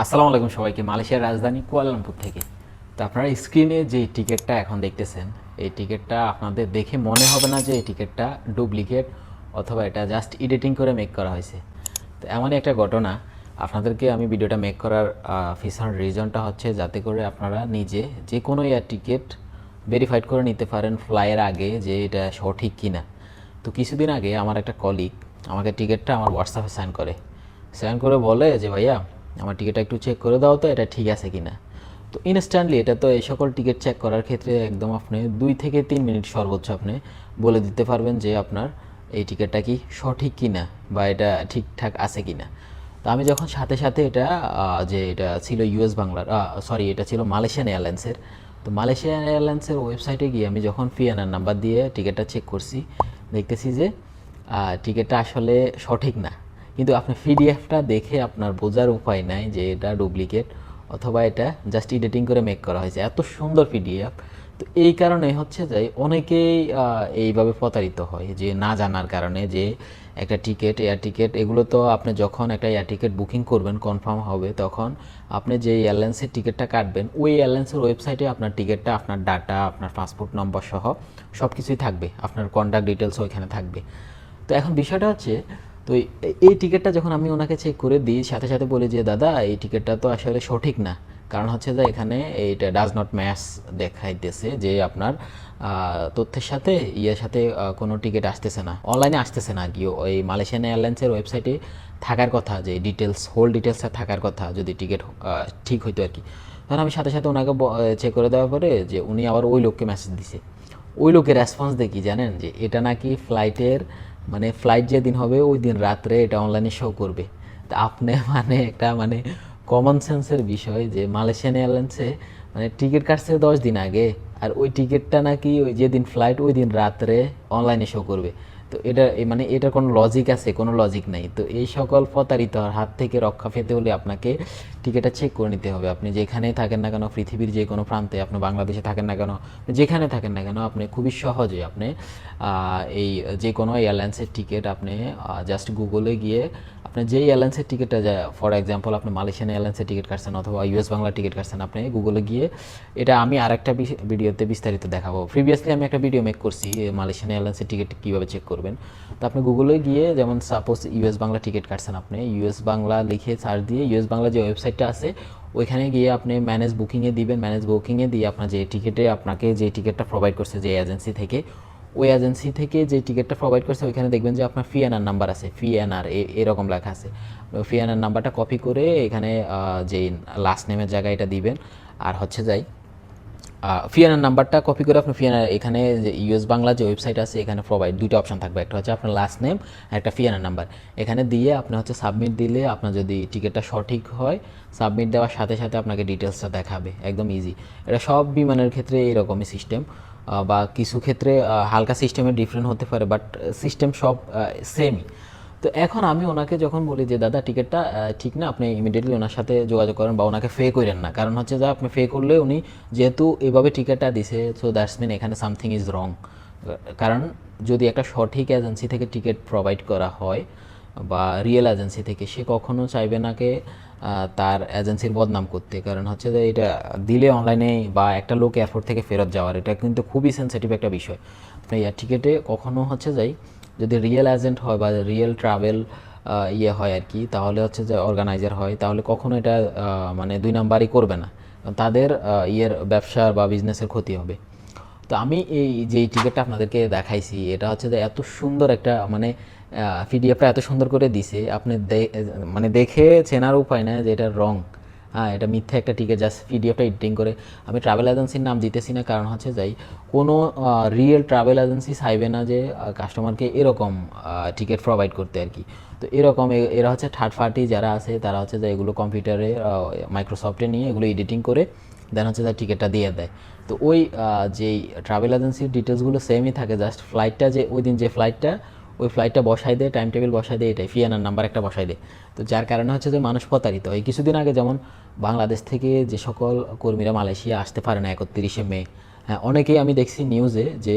আসসালামু আলাইকুম সবাইকে, মালয়েশিয়ার রাজধানী কুয়ালালামপুর থেকে। তো আপনারা স্ক্রিনে যে টিকিটটা এখন দেখতেছেন, এই টিকিটটা আপনাদের দেখে মনে হবে না যে এই টিকিটটা ডুপ্লিকেট অথবা এটা জাস্ট এডিটিং করে মেক করা হয়েছে। তো এমনই একটা ঘটনা, আপনাদেরকে আমি ভিডিওটা মেক করার ফিসার রিজনটা হচ্ছে যাতে করে আপনারা নিজে যে কোনো এয়ার টিকিট ভেরিফাইড করে নিতে পারেন ফ্লাইয়ের আগে যে এটা সঠিক কিনা। তো কিছুদিন আগে আমার একটা কলিগ আমাকে টিকিটটা আমার হোয়াটসঅ্যাপে সেন্ড করে। সেন্ড করে বলে যে, ভাইয়া আমার টিকিটটা একটু চেক করে দাও তো, এটা ঠিক আছে কিনা। তো ইনস্ট্যান্টলি এটা তো এই সকল টিকিট চেক করার ক্ষেত্রে একদম আপনি দুই থেকে তিন মিনিট সর্বোচ্চ আপনি বলে দিতে পারবেন যে আপনার এই টিকিটটা কি সঠিক কিনা বা এটা ঠিকঠাক আছে কিনা। তো আমি যখন সাথে সাথে এটা যে এটা ছিল ইউএস বাংলার সরি এটা ছিল মালয়েশিয়ান এয়ারলাইন্সের তো মালয়েশিয়ান এয়ারলাইন্সের ওয়েবসাইটে গিয়ে আমি যখন ফিএনআর নাম্বার দিয়ে টিকিটটা চেক করছি, দেখতেছি যে টিকিটটা আসলে সঠিক না। কিন্তু আপনি পিডিএফটা দেখে আপনার বোঝার উপায় নাই যে এটা ডুপ্লিকেট অথবা এটা জাস্ট এডিটিং করে মেক করা হয়েছে। এত সুন্দর পিডিএফ তো এই কারণে হচ্ছে যে অনেকেই এইভাবে প্রতারিত হয় যে না জানার কারণে যে একটা টিকিট এয়ার টিকিট এগুলো তো আপনি যখন একটা এয়ার টিকিট বুকিং করবেন কনফার্ম হবে, তখন আপনি যে এয়ারলাইন্সের টিকিটটা কাটবেন, ওই এয়ারলাইন্সের ওয়েবসাইটে আপনার টিকিটটা আপনার ডাটা আপনার পাসপোর্ট নম্বর সহ সব কিছুই থাকবে। আপনার কন্ট্যাক্ট ডিটেলস ওইখানে থাকবে। তো এখন বিষয়টা হচ্ছে তো এই- টিকিটটা যখন আমি ওনাকে চেক করে দিই, সাথে সাথে বলি যে, দাদা, এই টিকিটটা তো আসলে সঠিক না। কারণ হচ্ছে যে, এখানে এইটা ডাজ নট ম্যাচ দেখাইতেছে যে, আপনার তথ্যের সাথে, ইয়ের সাথে কোনো টিকিট আসতেছে না। অনলাইনে আসতেছে না কি ওই মালয়েশিয়ান এয়ারলাইন্সের ওয়েবসাইটে থাকার কথা, যে ডিটেলস হোল ডিটেলসটা থাকার কথা, যদি টিকিট ঠিক হইতো আর কি তখন আমি সাথে সাথে ওনাকে চেক করে দেওয়ার পরে যে, উনি আবার ওই লোককে মেসেজ দিছে। ওই লোকের রেসপন্স দেখি, জানেন? যে, এটা নাকি ফ্লাইটের মানে ফ্লাইট যেদিন হবে, ওই দিন রাত্রে এটা অনলাইনে শো করবে। তা আপনি মানে একটা মানে কমন সেন্সের বিষয় যে মালয়েশিয়ান এয়ারলাইন্সে মানে টিকিট কাটছে দশ দিন আগে, আর ওই টিকিটটা নাকি ওই যেদিন ফ্লাইট ওই দিন রাত্রে অনলাইনে শো করবে। তো এটা মানে এটার কোনো লজিক আছে? কোনো লজিক নাই। তো এই সকল প্রতারিত হাত থেকে রক্ষা পেতে হলে আপনাকে টিকিটটা চেক করে নিতে হবে। আপনি যেখানেই থাকেন না কেন, পৃথিবীর যে কোনো প্রান্তে, আপনি বাংলাদেশে থাকেন না কেন, যেখানে থাকেন না কেন, আপনি খুবই সহজে আপনি এই যে কোনো এয়ারলাইন্সের টিকিট আপনি জাস্ট গুগলে গিয়ে আপনি যেই এয়ারলাইন্সের টিকিটটা যায় ফর এক্সাম্পল আপনি মালয়েশিয়ান এয়ারলাইন্সের টিকিট কাটছেন অথবা ইউএস বাংলা টিকিট কাটছেন, আপনি গুগলে গিয়ে এটা আমি আরেকটা ভিডিওতে বিস্তারিত দেখাবো। প্রিভিয়াসলি আমি একটা ভিডিও মেক করছি মালয়েশিয়ান এয়ারলাইন্সের টিকিট কীভাবে চেক করবেন। তো আপনি গুগলে গিয়ে যেমন সাপোজ ইউএস বাংলা টিকিট কাটছেন আপনি ইউএস বাংলা লিখে সার্চ দিয়ে ইউএস বাংলা যে ওয়েবসাইটটা আছে, ওইখানে গিয়ে আপনি ম্যানেজ বুকিংয়ে দিবেন। ম্যানেজ বুকিংয়ে দিয়ে আপনার যে টিকিটে আপনাকে যে টিকিটটা প্রোভাইড করছে যে এজেন্সি থেকে, ওই এজেন্সি থেকে যে টিকিটটা প্রোভাইড করছে, ওইখানে দেখবেন যে আপনার ফি এনআর নাম্বার আছে। ফি এনআর এরকম লেখা আছে। ফি এনআর নাম্বারটা কপি করে এখানে যে লাস্ট নেমের জায়গায় এটা দিবেন। আর হচ্ছে যাই ফিয়ানার নাম্বারটা কপি করে আপনি ফিয়ানার এখানে যে ইউএস বাংলা যে ওয়েবসাইট আছে, এখানে প্রোভাইড দুইটা অপশন থাকবে। একটা হচ্ছে আপনার লাস্ট নেম আর একটা ফিয়ানার নাম্বার এখানে দিয়ে আপনি হচ্ছে সাবমিট দিলে আপনার যদি টিকিটটা সঠিক হয় সাবমিট দেওয়ার সাথে সাথে আপনাকে ডিটেলসটা দেখাবে। একদম ইজি এটা সব বিমানের ক্ষেত্রে এরকমই সিস্টেম বা কিছু ক্ষেত্রে হালকা সিস্টেমে ডিফারেন্ট হতে পারে বাট সিস্টেম সব সেমই তো এখন আমি ওনাকে যখন বলি যে, দাদা, টিকিটটা ঠিক না, আপনি ইমিডিয়েটলি ওনার সাথে যোগাযোগ করেন বা ওনাকে ফে করেন না। কারণ হচ্ছে যে, আপনি ফে করলে উনি যেহেতু এভাবে টিকিটটা দিছে সো দ্যাটস মিন এখানে সামথিং ইজ রং কারণ যদি একটা সঠিক এজেন্সি থেকে টিকিট প্রোভাইড করা হয় বা রিয়েল এজেন্সি থেকে, সে কখনো চাইবে না কে তার এজেন্সির বদনাম করতে। কারণ হচ্ছে যে, এটা দিলে অনলাইনে বা একটা লোক এয়ারপোর্ট থেকে ফেরত যাওয়ার, এটা কিন্তু খুবই সেন্সিটিভ একটা বিষয়। আপনি এয়ার টিকিটে কখনো হচ্ছে যাই যদি রিয়েল এজেন্ট হয় বা রিয়েল ট্রাভেল ইয়ে হয় আর কি, তাহলে হচ্ছে যে অর্গানাইজার হয়, তাহলে কখনো এটা মানে দুই নাম্বারই করবে না। তাদের ইয়ের ব্যবসা বা বিজনেসের ক্ষতি হবে। তো আমি এই যে টিকিটটা আপনাদেরকে দেখাইছি, এটা হচ্ছে যে এত সুন্দর একটা মানে পিডিএফটা এত সুন্দর করে দিছে, আপনি মানে দেখে চেনার উপায় না যে এটা রং হ্যাঁ এটা মিথ্যা একটা টিকিট জাস্ট পিডিএফটা এডিটিং করে। আমি ট্রাভেল এজেন্সির নাম দিতেছি না, কারণ হচ্ছে যাই, কোনো রিয়েল ট্রাভেল এজেন্সি চাইবে না যে কাস্টমারকে এরকম টিকিট প্রোভাইড করতে আর কি। তো এরকম এরা হচ্ছে থার্ড পার্টি যারা আছে, তারা হচ্ছে যে এগুলো কম্পিউটারে মাইক্রোসফটে নিয়ে এগুলো এডিটিং করে দেন হচ্ছে তার টিকিটটা দিয়ে দেয়। তো ওই যেই ট্রাভেল এজেন্সির ডিটেলসগুলো সেমই থাকে জাস্ট ফ্লাইটটা যে, ওই দিন যে ফ্লাইটটা ওই ফ্লাইটটা বসাই দেয় টাইম টেবিল বসাই দেয় এটাই ফিয়ানার নাম্বার একটা বসাই দেয় তো যার কারণে হচ্ছে যে মানুষ প্রতারিত। হয় কিছুদিন আগে যেমন বাংলাদেশ থেকে যে সকল কর্মীরা মালয়েশিয়া আসতে পারে না একত্রিশে মে হ্যাঁ অনেকেই আমি দেখছি নিউজে যে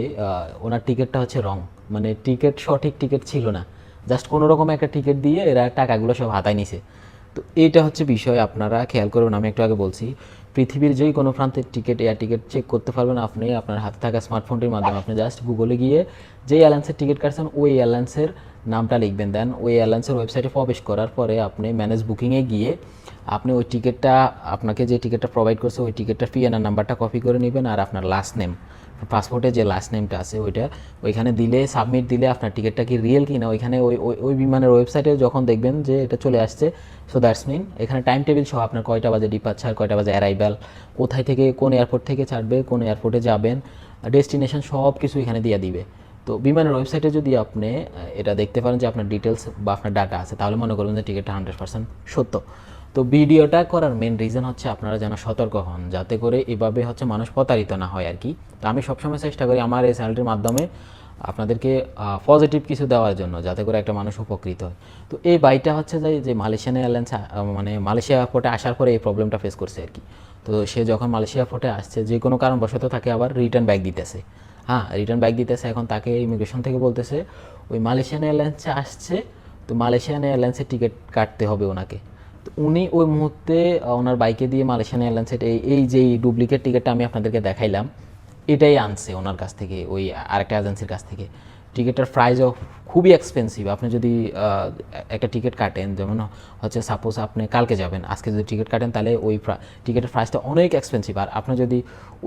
ওনার টিকিটটা হচ্ছে রং মানে টিকিট সঠিক টিকিট ছিল না। জাস্ট কোনো রকম একটা টিকিট দিয়ে এরা টাকাগুলো সব হাতায় নিছে। তো এইটা হচ্ছে বিষয়, আপনারা খেয়াল করবেন, আমি একটু আগে বলছি পৃথিবীর যেই কোনো প্রান্তের টিকিট এয়ার টিকিট চেক করতে পারবেন। আপনি আপনার হাতে থাকা স্মার্টফোনটির মাধ্যমে। আপনি জাস্ট গুগলে গিয়ে যেই এয়ারলাইন্সের টিকিট কাটছেন, ওই এয়ারলাইন্সের নামটা লিখবেন দেন। ওই এয়ারলাইন্সের ওয়েবসাইটে প্রবেশ করার পরে আপনি ম্যানেজ বুকিংয়ে গিয়ে আপনি ওই টিকিটটা আপনাকে যে টিকিটটা প্রোভাইড করছে, ওই টিকিটটা ফি পিএনআর নাম্বারটা কপি করে নেবেন আর আপনার লাস্ট নেম পাসপোর্টে যে লাস্ট নেমটা আছে ওইটা, ওইখানে দিলে সাবমিট দিলে আপনার টিকিটটা কি রিয়েল কি না, ওইখানে ওই, ওই- ওই বিমানের ওয়েবসাইটে যখন দেখবেন যে এটা চলে আসছে সো দ্যাটস মিন এখানে টাইম টেবিল সহ আপনার কয়টা বাজে ডিপার্চার কয়টা বাজে অ্যারাইভাল কোথায় থেকে কোন এয়ারপোর্ট থেকে ছাড়বে, কোন এয়ারপোর্টে যাবেন ডেস্টিনেশন সব কিছু এখানে দিয়ে দিবে। তো বিমানের ওয়েবসাইটে যদি আপনি এটা দেখতে পারেন যে আপনার ডিটেলস বা আপনার ডাটা আছে, তাহলে মনে করবেন যে টিকিটটা হান্ড্রেড পার্সেন্ট সত্য। তো ভিডিওটা করার মেন রিজন হচ্ছে আপনারা যেন সতর্ক হন, যাতে করে এভাবে হচ্ছে মানুষ প্রতারিত না হয় আর কি। তো আমি সবসময় চেষ্টা করি আমার এই চ্যানেলটির মাধ্যমে আপনাদেরকে পজিটিভ কিছু দেওয়ার জন্য, যাতে করে একটা মানুষ উপকৃত হয়। তো এই বাইকটা হচ্ছে যে যে মালয়েশিয়ান এয়ারলাইন্স মানে মালয়েশিয়া এয়ারপোর্টে আসার পরে এই প্রবলেমটা ফেস করছে আর কি। তো সে যখন মালয়েশিয়া এয়ারপোর্টে আসছে, যে কোনো কারণবশত তাকে আবার রিটার্ন ব্যাক দিতেছে। হ্যাঁ রিটার্ন ব্যাক দিতেছে, এখন তাকে ইমিগ্রেশন থেকে বলতেছে, ওই মালয়েশিয়ান এয়ারলাইন্সে আসছে, তো মালয়েশিয়ান এয়ারলাইন্সের টিকিট কাটতে হবে ওনাকে। তো উনি ওই মুহূর্তে ওনার বাইকে দিয়ে মালয়েশিয়ান এয়ারলাইন্সের এই এই যে ডুপ্লিকেট টিকিটটা আমি আপনাদেরকে দেখাইলাম, এটাই আনছে ওনার কাছ থেকে, ওই আরেকটা এজেন্সির কাছ থেকে। টিকিটের প্রাইসও খুবই এক্সপেন্সিভ আপনি যদি একটা টিকিট কাটেন, যেমন হচ্ছে সাপোজ আপনি কালকে যাবেন, আজকে যদি টিকিট কাটেন, তাহলে ওই টিকিটের প্রাইসটা অনেক এক্সপেন্সিভ আর আপনি যদি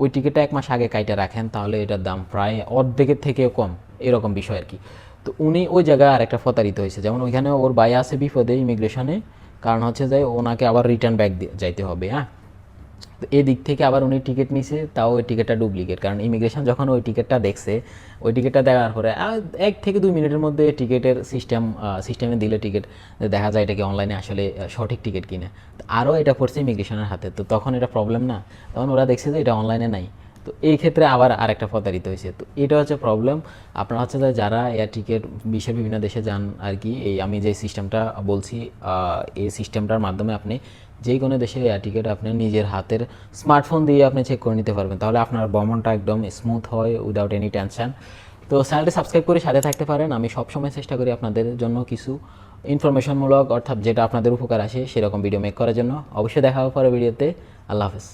ওই টিকিটটা এক মাস আগে কাইটে রাখেন, তাহলে এটার দাম প্রায় অর্ধেকের থেকেও কম, এরকম বিষয় আর কি তো উনি ওই জায়গায় আরেকটা প্রতারিত হয়েছে। যেমন ওইখানে ওর বাই আছে বিপদে ইমিগ্রেশনে কারণ হচ্ছে যে ওনাকে আবার রিটার্ন ব্যাক যাইতে হবে হ্যাঁ? তো এই দিক থেকে আবার উনি টিকিট নিছে, তাও ওই টিকিটটা ডুপ্লিকেট কারণ ইমিগ্রেশন যখন ওই টিকিটটা দেখছে, ওই টিকিটটা দেখার পরে এক থেকে দুই মিনিটের মধ্যে টিকিটের সিস্টেম সিস্টেমে দিলে টিকিট দেখা যায় এটাকে অনলাইনে আসলে সঠিক টিকিট কিনে। আরও এটা পড়ছে ইমিগ্রেশনের হাতে। তো তখন এটা প্রবলেম না। তখন ওরা দেখছে যে এটা অনলাইনে নাই। তো এই ক্ষেত্রে আবার আরেকটা প্রতারিত হয়েছে। তো এটা হচ্ছে প্রবলেম আপনারা হচ্ছে যারা এয়ার টিকিট বিশ্বের বিভিন্ন দেশে যান আর কি, এই আমি যে সিস্টেমটা বলছি এই সিস্টেমটার মাধ্যমে আপনি যে কোনো দেশের এয়ার টিকিট আপনি নিজের হাতের স্মার্টফোন দিয়ে আপনি চেক করে নিতে পারবেন। তাহলে আপনার ভ্রমণটা একদম স্মুথ হয় উইদাউট এনি টেনশন তো চ্যানেলটি সাবস্ক্রাইব করে সাথে থাকতে পারেন। আমি সবসময় চেষ্টা করি আপনাদের জন্য কিছু ইনফরমেশনমূলক অর্থাৎ যেটা আপনাদের উপকার আসে সেরকম ভিডিও মেক করার জন্য। অবশ্যই দেখা হবে পরে ভিডিওতে আল্লাহ হাফেজ।